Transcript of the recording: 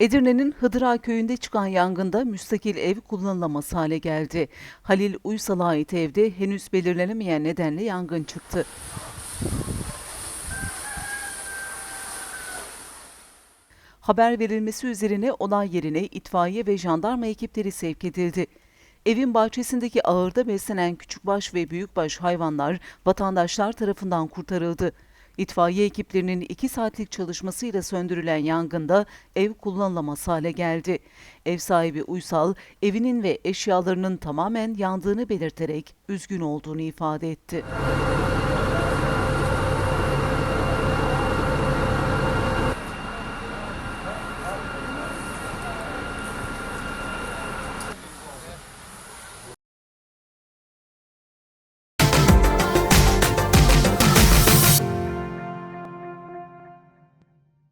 Edirne'nin Hıdıra köyünde çıkan yangında müstakil ev kullanılamaz hale geldi. Halil Uysal'a ait evde henüz belirlenemeyen nedenle yangın çıktı. Haber verilmesi üzerine olay yerine itfaiye ve jandarma ekipleri sevk edildi. Evin bahçesindeki ağırda beslenen küçükbaş ve büyükbaş hayvanlar vatandaşlar tarafından kurtarıldı. İtfaiye ekiplerinin 2 saatlik çalışmasıyla söndürülen yangında ev kullanılamaz hale geldi. Ev sahibi Uysal, evinin ve eşyalarının tamamen yandığını belirterek üzgün olduğunu ifade etti.